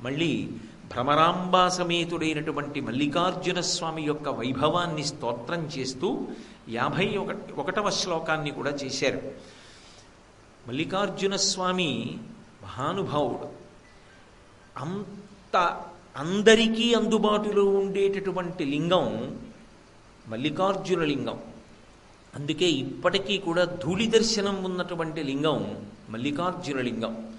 మళ్ళీ భ్రమరాంబా సమేతుడైనటువంటి మల్లికార్జున స్వామి యొక్క వైభవాన్ని స్తోత్రం చేస్తూ యాభై ఒక ఒకటవ శ్లోకాన్ని కూడా చేశారు. మల్లికార్జున స్వామి మహానుభావుడు. అంత అందరికీ అందుబాటులో ఉండేటటువంటి లింగం మల్లికార్జున లింగం. అందుకే ఇప్పటికీ కూడా ధూళి దర్శనం ఉన్నటువంటి లింగం మల్లికార్జున లింగం.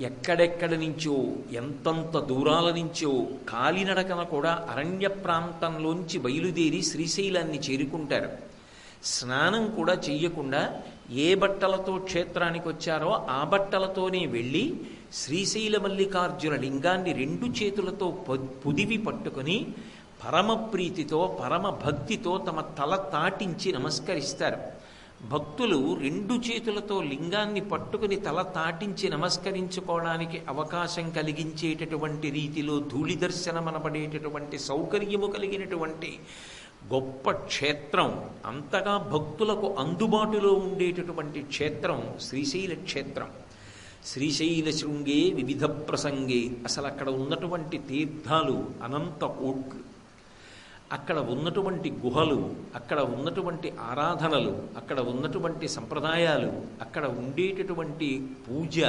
ఎక్కడెక్కడ నుంచో ఎంతంత దూరాల నుంచో కాలినడకన కూడా అరణ్య ప్రాంతంలోంచి బయలుదేరి శ్రీశైలాన్ని చేరుకుంటారు. స్నానం కూడా చెయ్యకుండా ఏ బట్టలతో క్షేత్రానికి వచ్చారో ఆ బట్టలతోనే వెళ్ళి శ్రీశైల మల్లికార్జున లింగాన్ని రెండు చేతులతో పుదివి పట్టుకొని పరమ ప్రీతితో పరమ భక్తితో తమ తల తాటించి నమస్కరిస్తారు. భక్తులు రెండు చేతులతో లింగాన్ని పట్టుకుని తల తాటించి నమస్కరించుకోవడానికి అవకాశం కలిగించేటటువంటి రీతిలో ధూళి దర్శనం అనబడేటటువంటి సౌకర్యము కలిగినటువంటి గొప్ప క్షేత్రం అంతగా భక్తులకు అందుబాటులో ఉండేటటువంటి క్షేత్రం శ్రీశైల క్షేత్రం. శ్రీశైల శృంగే వివిధ ప్రసంగే. అసలు అక్కడ ఉన్నటువంటి తీర్థాలు అనంత కోట్లు అక్కడ ఉన్నటువంటి గుహలు అక్కడ ఉన్నటువంటి ఆరాధనలు అక్కడ ఉన్నటువంటి సంప్రదాయాలు అక్కడ ఉండేటటువంటి పూజ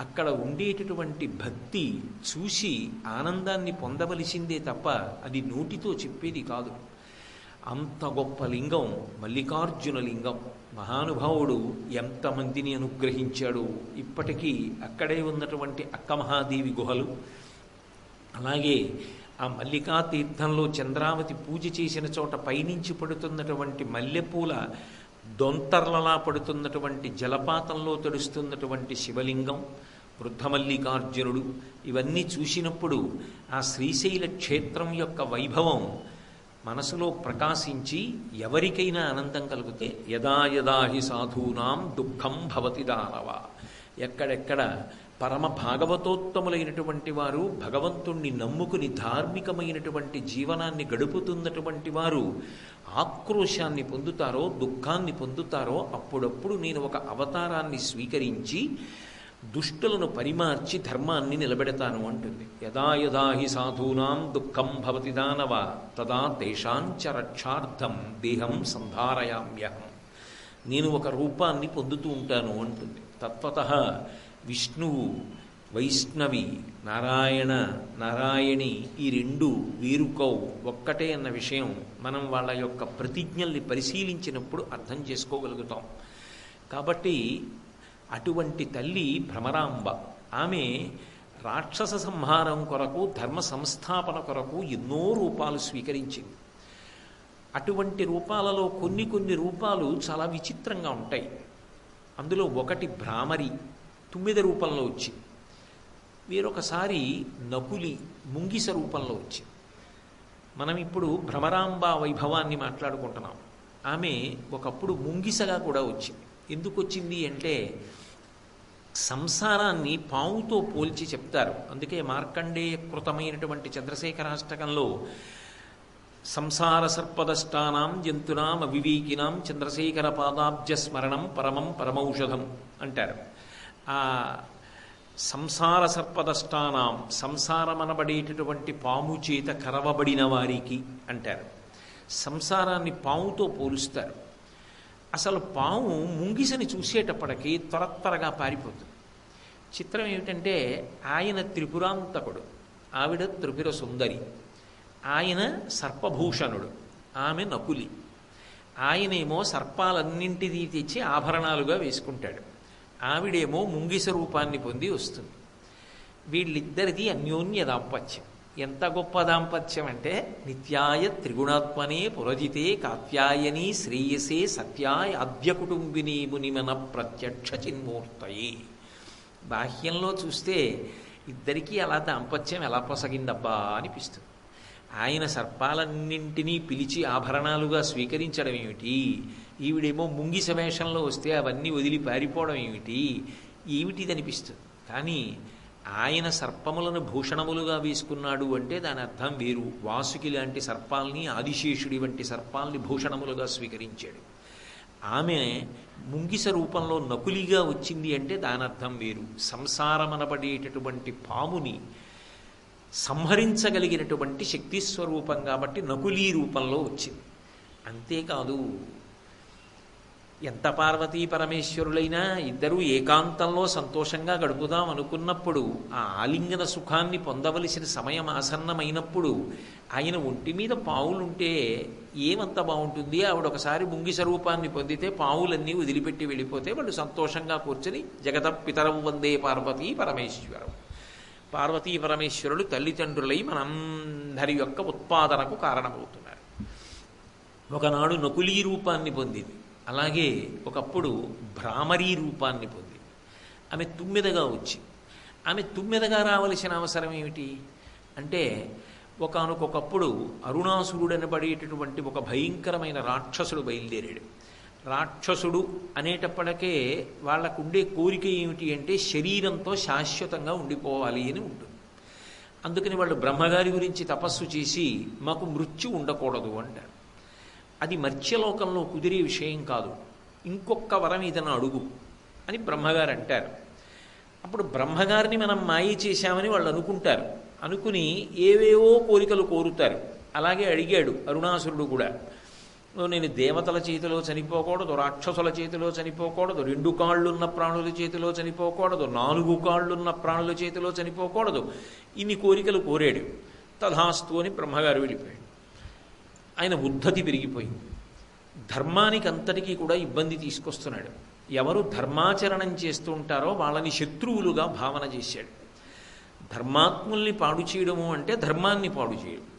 అక్కడ ఉండేటటువంటి భక్తి చూసి ఆనందాన్ని పొందవలసిందే తప్ప అది నోటితో చెప్పేది కాదు. అంత గొప్ప లింగం మల్లికార్జున లింగం. మహానుభావుడు ఎంతమందిని అనుగ్రహించాడు. ఇప్పటికీ అక్కడే ఉన్నటువంటి అక్క మహాదేవి గుహలు అలాగే ఆ మల్లికా తీర్థంలో చంద్రావతి పూజ చేసిన చోట పైనుంచి పడుతున్నటువంటి మల్లెపూల దొంతర్లలా పడుతున్నటువంటి జలపాతంలో తడుస్తున్నటువంటి శివలింగం వృద్ధమల్లికార్జునుడు ఇవన్నీ చూసినప్పుడు ఆ శ్రీశైల క్షేత్రం యొక్క వైభవం మనసులో ప్రకాశించి ఎవరికైనా ఆనందం కలిగితే యదా యదా హి సాధూనాం దుఃఖం భవతి దానవ. ఎక్కడెక్కడ పరమ భాగవతోత్తములైనటువంటి వారు భగవంతుణ్ణి నమ్ముకుని ధార్మికమైనటువంటి జీవనాన్ని గడుపుతున్నటువంటి వారు ఆక్రోశాన్ని పొందుతారో దుఃఖాన్ని పొందుతారో అప్పుడప్పుడు నేను ఒక అవతారాన్ని స్వీకరించి దుష్టులను పరిమార్చి ధర్మాన్ని నిలబెడతాను అంటుంది. యదా యదా హి సాధూనాం దుఃఖం భవతి దానవ తదా తేషాంచ రక్షార్థం దేహం సంధారయామ్యహం. నేను ఒక రూపాన్ని పొందుతూ ఉంటాను అంటుంది. తత్వత విష్ణువు వైష్ణవి నారాయణ నారాయణి ఈ రెండు వీరుకౌ ఒక్కటే అన్న విషయం మనం వాళ్ళ యొక్క ప్రతిజ్ఞల్ని పరిశీలించినప్పుడు అర్థం చేసుకోగలుగుతాం. కాబట్టి అటువంటి తల్లి భ్రమరాంబ. ఆమె రాక్షస సంహారం కొరకు ధర్మ సంస్థాపన కొరకు ఎన్నో రూపాలు స్వీకరించింది. అటువంటి రూపాలలో కొన్ని కొన్ని రూపాలు చాలా విచిత్రంగా ఉంటాయి. అందులో ఒకటి భ్రామరి తుమ్మిద రూపంలో వచ్చింది వేరొకసారి నకులి ముంగిస రూపంలో వచ్చింది మనం ఇప్పుడు భ్రమరాంబ వైభవాన్ని మాట్లాడుకుంటున్నాం. ఆమె ఒకప్పుడు ముంగిసగా కూడా వచ్చింది ఎందుకు వచ్చింది అంటే సంసారాన్ని పావుతో పోల్చి చెప్తారు. అందుకే మార్కండేయ కృతమైనటువంటి చంద్రశేఖరాష్టకంలో సంసార సర్పదష్టానాం జంతునాం అవివేకినాం చంద్రశేఖర పాదాబ్జ స్మరణం పరమం పరమౌషధం అంటారు. ఆ సంసార సర్పదష్టానాం సంసారమనబడేటటువంటి పాము చేత కరవబడిన వారికి అంటారు. సంసారాన్ని పాముతో పోలుస్తారు. అసలు పాము ముంగిసని చూసేటప్పటికి త్వర త్వరగా పారిపోతుంది. చిత్రం ఏమిటంటే ఆయన త్రిపురాంతకుడు ఆవిడ త్రిపుర సుందరి. ఆయన సర్పభూషణుడు ఆమె నకులి. ఆయనేమో సర్పాలన్నింటినీ తెచ్చి ఆభరణాలుగా వేసుకుంటాడు. ఆవిడేమో ముంగిస రూపాన్ని పొంది వస్తుంది. వీళ్ళిద్దరిది అన్యోన్య దాంపత్యం. ఎంత గొప్ప దాంపత్యం అంటే నిత్యాయ త్రిగుణాత్మనే పురజితే కాత్యాయని శ్రేయసే సత్యాయ అద్య కుటుంబిని మునిమన ప్రత్యక్ష చిన్మూర్తయి. బాహ్యంలో చూస్తే ఇద్దరికీ అలా దాంపత్యం ఎలా పొసగిందబ్బా అనిపిస్తుంది. ఆయన సర్పాలన్నింటినీ పిలిచి ఆభరణాలుగా స్వీకరించడం ఏమిటి? ఈవిడేమో ముంగిస వేషంలో వస్తే అవన్నీ వదిలి పారిపోవడం ఏమిటి? ఏమిటిది అనిపిస్తుంది కానీ ఆయన సర్పములను భూషణములుగా వేసుకున్నాడు అంటే దాని అర్థం వేరు. వాసుకి లాంటి సర్పాల్ని ఆదిశేషుడి వంటి సర్పాల్ని భూషణములుగా స్వీకరించాడు. ఆమె ముంగిస రూపంలో నకులిగా వచ్చింది అంటే దాని అర్థం వేరు. సంసారమనబడేటటువంటి పాముని సంహరించగలిగినటువంటి శక్తి స్వరూపం కాబట్టి నకులీ రూపంలో వచ్చింది. అంతేకాదు ఎంత పార్వతీ పరమేశ్వరులైనా ఇద్దరూ ఏకాంతంలో సంతోషంగా గడుపుదాం అనుకున్నప్పుడు ఆ ఆలింగన సుఖాన్ని పొందవలసిన సమయం ఆసన్నమైనప్పుడు ఆయన ఒంటి మీద పావులుంటే ఏమంత బాగుంటుంది ఆవిడ ఒకసారి ముంగిస రూపాన్ని పొందితే పావులన్నీ వదిలిపెట్టి వెళ్ళిపోతే వాళ్ళు సంతోషంగా కూర్చొని జగత పితరం వందే పార్వతీ పరమేశ్వరం. పార్వతీ పరమేశ్వరులు తల్లిదండ్రులై మనందరి యొక్క ఉత్పాదనకు కారణమవుతున్నారు. ఒకనాడు నకులీ రూపాన్ని పొందింది. అలాగే ఒకప్పుడు భ్రామరీ రూపాన్ని పొందింది. ఆమె తుమ్మెదగా వచ్చింది. ఆమె తుమ్మెదగా రావలసిన అవసరం ఏమిటి? అంటే ఒకనకొకప్పుడు అరుణాసురుడు అనబడేటటువంటి ఒక భయంకరమైన రాక్షసుడు బయలుదేరాడు. రాక్షసుడు అనేటప్పటికే వాళ్ళకుండే కోరిక ఏమిటి అంటే శరీరంతో శాశ్వతంగా ఉండిపోవాలి అని ఉంటుంది. అందుకని వాళ్ళు బ్రహ్మగారి గురించి తపస్సు చేసి మాకు మృత్యు ఉండకూడదు అంటారు. అది మత్స్యలోకంలో కుదిరే విషయం కాదు. ఇంకొక వరం ఏదైనా అడుగు అని బ్రహ్మగారు అంటారు. అప్పుడు బ్రహ్మగారిని మనం మాయ చేశామని వాళ్ళు అనుకుంటారు. అనుకుని ఏవేవో కోరికలు కోరుతారు. అలాగే అడిగాడు అరుణాసురుడు కూడా. నేను దేవతల చేతిలో చనిపోకూడదు రాక్షసుల చేతిలో చనిపోకూడదు రెండు కాళ్ళున్న ప్రాణుల చేతిలో చనిపోకూడదు నాలుగు కాళ్ళున్న ప్రాణుల చేతిలో చనిపోకూడదు. ఇన్ని కోరికలు కోరాడు. తథాస్తు అని బ్రహ్మగారు వెళ్ళిపోయాడు ఆయన ఉద్ధతి పెరిగిపోయింది. ధర్మానికి అంతటికీ కూడా ఇబ్బంది తీసుకొస్తున్నాడు. ఎవరు ధర్మాచరణం చేస్తూ ఉంటారో వాళ్ళని శత్రువులుగా భావన చేశాడు. ధర్మాత్ముల్ని పాడు చేయడము అంటే ధర్మాన్ని పాడు చేయడం.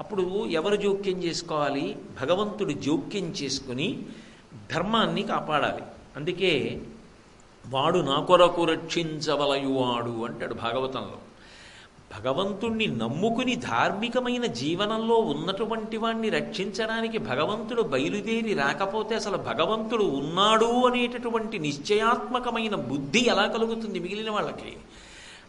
అప్పుడు ఎవరు జోక్యం చేసుకోవాలి? భగవంతుడు జోక్యం చేసుకుని ధర్మాన్ని కాపాడాలి. అందుకే వాడు నా కొరకు రక్షించవలయువాడు అంటాడు భాగవతంలో. భగవంతుణ్ణి నమ్ముకుని ధార్మికమైన జీవనంలో ఉన్నటువంటి వాణ్ణి రక్షించడానికి భగవంతుడు బయలుదేరి రాకపోతే అసలు భగవంతుడు ఉన్నాడు అనేటటువంటి నిశ్చయాత్మకమైన బుద్ధి ఎలా కలుగుతుంది మిగిలిన వాళ్ళకి?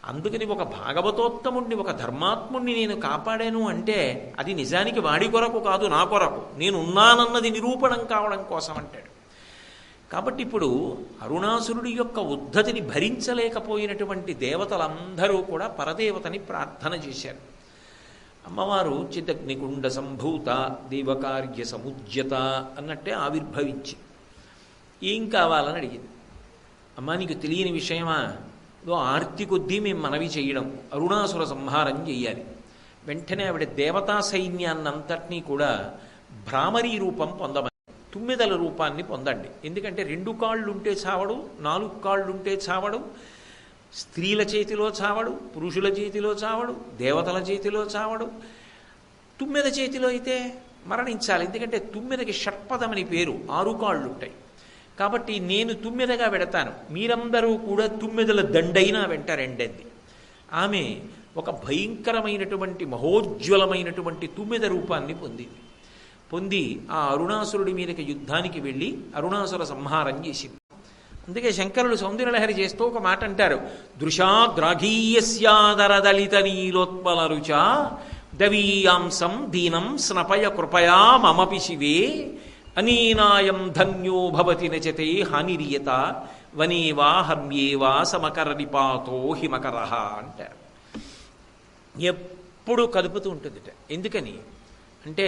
అందుకని ఒక భాగవతోత్తముణ్ణి ఒక ధర్మాత్ముణ్ణి నేను కాపాడాను అంటే అది నిజానికి వాడి కొరకు కాదు నా కొరకు. నేను ఉన్నానన్నది నిరూపణం కావడం కోసం అంటాడు. కాబట్టి ఇప్పుడు అరుణాసురుడి యొక్క ఉద్ధతిని భరించలేకపోయినటువంటి దేవతలందరూ కూడా పరదేవతని ప్రార్థన చేశారు. అమ్మవారు చిదగ్నికుండ సంభూత దేవకార్య సముజ్యత అన్నట్టే ఆవిర్భవించి ఏం కావాలని అడిగింది? అమ్మా నీకు తెలియని విషయమా? ఆర్తి కొద్దీ మేము మనవి చేయడం అరుణాసుర సంహారం చెయ్యాలి వెంటనే ఆవిడ దేవతా సైన్యాన్నంతటినీ కూడా భ్రామరీ రూపం పొందమని తుమ్మెదల రూపాన్ని పొందండి. ఎందుకంటే రెండు కాళ్ళుంటే చావడు నాలుగు కాళ్ళుంటే చావడు స్త్రీల చేతిలో చావడు పురుషుల చేతిలో చావడు దేవతల చేతిలో చావడు. తుమ్మెద చేతిలో అయితే మరణించాలి. ఎందుకంటే తుమ్మెదకి షట్పదమని పేరు ఆరు కాళ్ళు ఉంటాయి కాబట్టి నేను తుమ్మెదగా పెడతాను. మీరందరూ కూడా తుమ్మెదల దండైనా వెంట రెండంది ఆమె ఒక భయంకరమైనటువంటి మహోజ్వలమైనటువంటి తుమ్మెద రూపాన్ని పొందింది. పొంది ఆ అరుణాసురుడి మీదకి యుద్ధానికి వెళ్ళి అరుణాసుర సంహారం చేసింది. అందుకే శంకరులు సౌందర్యలహరి చేస్తూ ఒక మాట అంటారు. దృశాద్రాఘీయస్యాదరదలిత నీలోత్పల రుచ దవీయాంసం దీనం స్నపయ కృపయా మమపి శివే అనీనాయం ధన్యో భవతి నచతే హానిరియత వనీవా హర్మ్యేవా సమకర నిపాతో హిమకర అంటారు ఎప్పుడు కదుపుతూ ఉంటుందిట. ఎందుకని? అంటే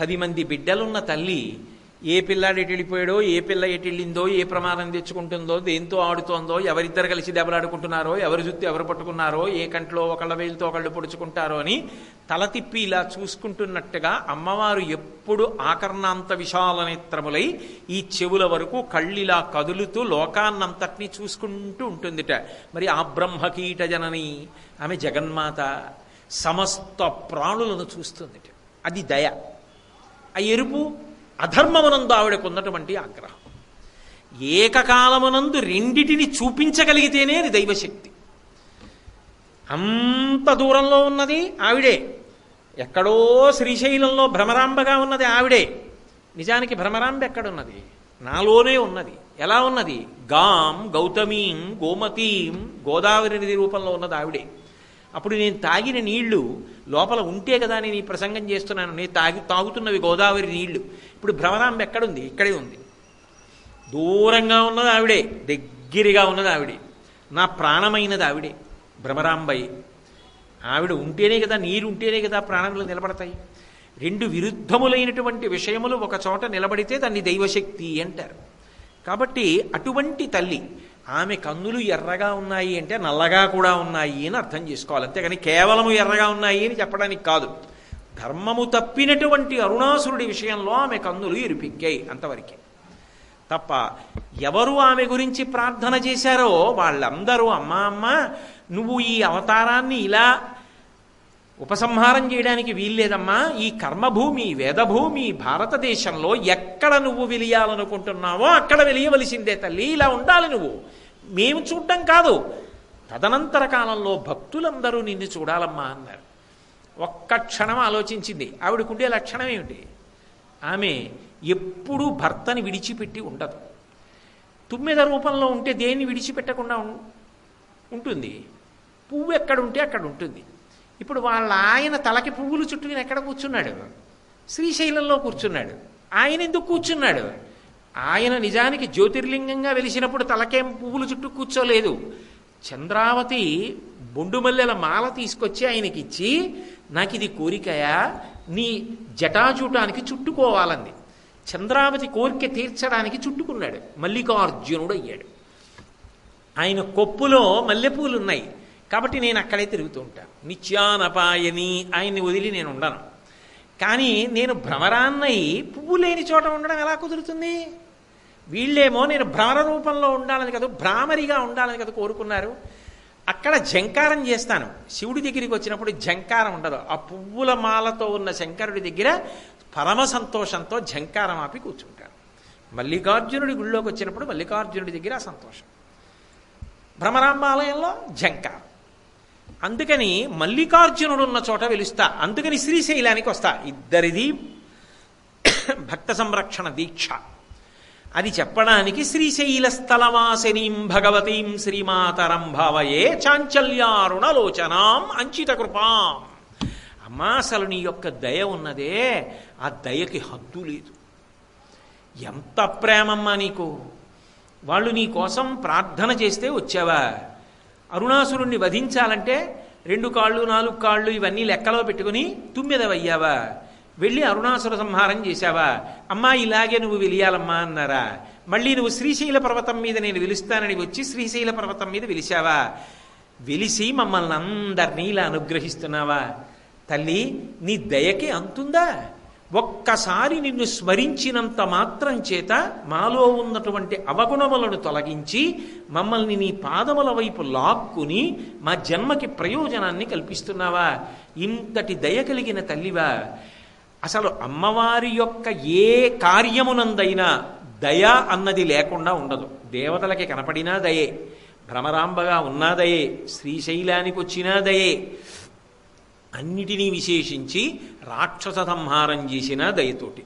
పది మంది బిడ్డలున్న తల్లి ఏ పిల్లాడు ఎటు వెళ్ళిపోయాడో ఏ పిల్ల ఎటు వెళ్ళిందో ఏ ప్రమాదం తెచ్చుకుంటుందో దేంతో ఆడుతోందో ఎవరిద్దరు కలిసి దెబ్బలాడుకుంటున్నారో ఎవరి జుత్తు ఎవరు పట్టుకున్నారో ఏ కంట్లో ఒకళ్ళ వేలుతో ఒకళ్ళు పొడుచుకుంటారో అని తల తిప్పి ఇలా చూసుకుంటున్నట్టుగా అమ్మవారు ఎప్పుడు ఆకర్ణాంత విశాల నేత్రములై ఈ చెవుల వరకు కళ్ళిలా కదులుతూ లోకాన్నంతటినీ చూసుకుంటూ ఉంటుందిట. మరి ఆ బ్రహ్మకీట జనని ఆమె జగన్మాత సమస్త ప్రాణులను చూస్తుందిట. అది దయ. ఆ ఎరుపు అధర్మమునందు ఆవిడకు ఉన్నటువంటి ఆగ్రహం. ఏకకాలమునందు రెండిటిని చూపించగలిగితేనే అది దైవశక్తి. అంత దూరంలో ఉన్నది ఆవిడే. ఎక్కడో శ్రీశైలంలో భ్రమరాంబగా ఉన్నది ఆవిడే. నిజానికి భ్రమరాంబ ఎక్కడున్నది? నాలోనే ఉన్నది. ఎలా ఉన్నది? గాం గౌతమీం గోమతీం గోదావరి నది రూపంలో ఉన్నది ఆవిడే. అప్పుడు నేను తాగిన నీళ్ళు లోపల ఉంటే కదా నేను ఈ ప్రసంగం చేస్తున్నాను. నేను తాగి తాగుతున్నవి గోదావరి నీళ్ళు. ఇప్పుడు భ్రమరాంబ ఎక్కడుంది? ఇక్కడే ఉంది. దూరంగా ఉన్నది ఆవిడే. దగ్గరగా ఉన్నది ఆవిడే. నా ప్రాణమైనది ఆవిడే భ్రమరాంబయ్య ఆవిడ ఉంటేనే కదా నీరు ఉంటేనే కదా ప్రాణములు నిలబడతాయి. రెండు విరుద్ధములైనటువంటి విషయములు ఒక చోట నిలబడితే దాన్ని దైవశక్తి అంటారు. కాబట్టి అటువంటి తల్లి ఆమె కన్నులు ఎర్రగా ఉన్నాయి అంటే నల్లగా కూడా ఉన్నాయి అని అర్థం చేసుకోవాలి. అంతేగాని కేవలము ఎర్రగా ఉన్నాయి అని చెప్పడానికి కాదు. ధర్మము తప్పినటువంటి అరుణాసురుడి విషయంలో ఆమె కన్నులు ఇరిపిక్కాయి అంతవరకే. తప్ప ఎవరు ఆమె గురించి ప్రార్థన చేశారో వాళ్ళందరూ అమ్మ అమ్మ నువ్వు ఈ అవతారాన్ని ఇలా ఉపసంహారం చేయడానికి వీల్లేదమ్మా. ఈ కర్మభూమి వేదభూమి భారతదేశంలో ఎక్కడ నువ్వు వెలియాలనుకుంటున్నావో అక్కడ వెలియవలసిందే తల్లి. ఇలా ఉండాలి నువ్వు. మేము చూడటం కాదు. తదనంతర కాలంలో భక్తులందరూ నిన్ను చూడాలమ్మా అన్నారు. ఒక్క క్షణం ఆలోచించింది. ఆవిడకుండే లక్షణం ఏమిటి? ఆమె ఎప్పుడూ భర్తని విడిచిపెట్టి ఉండదు. తుమ్మెద రూపంలో ఉంటే దేన్ని విడిచిపెట్టకుండా ఉంటుంది? పువ్వు ఎక్కడ ఉంటే అక్కడ ఉంటుంది. ఇప్పుడు వాళ్ళ ఆయన తలకి పువ్వులు చుట్టుకుని ఎక్కడ కూర్చున్నాడు? శ్రీశైలంలో కూర్చున్నాడు. ఆయన ఎందుకు కూర్చున్నాడు? ఆయన నిజానికి జ్యోతిర్లింగంగా వెలిసినప్పుడు తలకేం పువ్వులు చుట్టూ కూర్చోలేదు. చంద్రావతి బొండుమల్లెల మాల తీసుకొచ్చి ఆయనకి ఇచ్చి నాకు ఇది కోరికయా? నీ జటాజూటానికి చుట్టుకోవాలంది. చంద్రావతి కోరిక తీర్చడానికి చుట్టుకున్నాడు. మల్లికార్జునుడు అయ్యాడు. ఆయన కొప్పులో మల్లెపూలు ఉన్నాయి కాబట్టి నేను అక్కడే తిరుగుతూ ఉంటాను నిత్యానపాయని ఆయన్ని వదిలి నేను ఉండను కానీ నేను భ్రమరాన్నయి పువ్వు లేని చోట ఉండడం ఎలా కుదురుతుంది? వీళ్ళేమో నేను భ్రమర రూపంలో ఉండాలని కదా భ్రామరిగా ఉండాలని కదా కోరుకున్నారు. అక్కడ జంకారం చేస్తాను. శివుడి దగ్గరికి వచ్చినప్పుడు జంకారం ఉండదు. ఆ పువ్వుల మాలతో ఉన్న శంకరుడి దగ్గర పరమ సంతోషంతో జంకారం ఆపి కూర్చుంటాను. మల్లికార్జునుడి గుళ్ళోకి వచ్చినప్పుడు మల్లికార్జునుడి దగ్గర సంతోషం. భ్రమరాంబాలయంలో జంకారం. అందుకని మల్లికార్జునుడు ఉన్న చోట వెలుస్తా. అందుకని శ్రీశైలానికి వస్తా. ఇద్దరిది భక్త సంరక్షణ దీక్ష. అది చెప్పడానికి శ్రీశైల స్థలవాసినీం భగవతీం శ్రీమాతరం భావయే చాంచల్యారుణలోచనాం అంచిత కృపాం అమ్మా అసలు నీ యొక్క దయ ఉన్నదే. ఆ దయకి హద్దు లేదు. ఎంత ప్రేమమ్మా నీకు. వాళ్ళు నీ కోసం ప్రార్థన చేస్తే వచ్చావా? అరుణాసురుణ్ణి వధించాలంటే రెండు కాళ్ళు నాలుగు కాళ్ళు ఇవన్నీ లెక్కలో పెట్టుకుని తుమ్మెదవయ్యావా? వెళ్ళి అరుణాసుర సంహారం చేశావా? అమ్మా ఇలాగే నువ్వు వెలియాలమ్మా అన్నారా? మళ్ళీ నువ్వు శ్రీశైల పర్వతం మీద నేను వెలుస్తానని వచ్చి శ్రీశైల పర్వతం మీద వెలిశావా? వెలిసి మమ్మల్ని అందరినీ ఇలా అనుగ్రహిస్తున్నావా? తల్లి నీ దయకి అంతుందా? ఒక్కసారి నిన్ను స్మరించినంత మాత్రం చేత మాలో ఉన్నటువంటి అవగుణములను తొలగించి మమ్మల్ని నీ పాదముల వైపు లాక్కుని మా జన్మకి ప్రయోజనాన్ని కల్పిస్తున్నావా? ఇంతటి దయ కలిగిన తల్లివా అసలు అమ్మవారి యొక్క ఏ కార్యమునందైనా దయ అన్నది లేకుండా ఉండదు. దేవతలకి కనపడినా దయే భ్రమరాంబగా ఉన్నా దయే శ్రీశైలానికి వచ్చినా దయే అన్నిటినీ విశేషించి రాక్షస సంహారం చేసిన దయతోటి.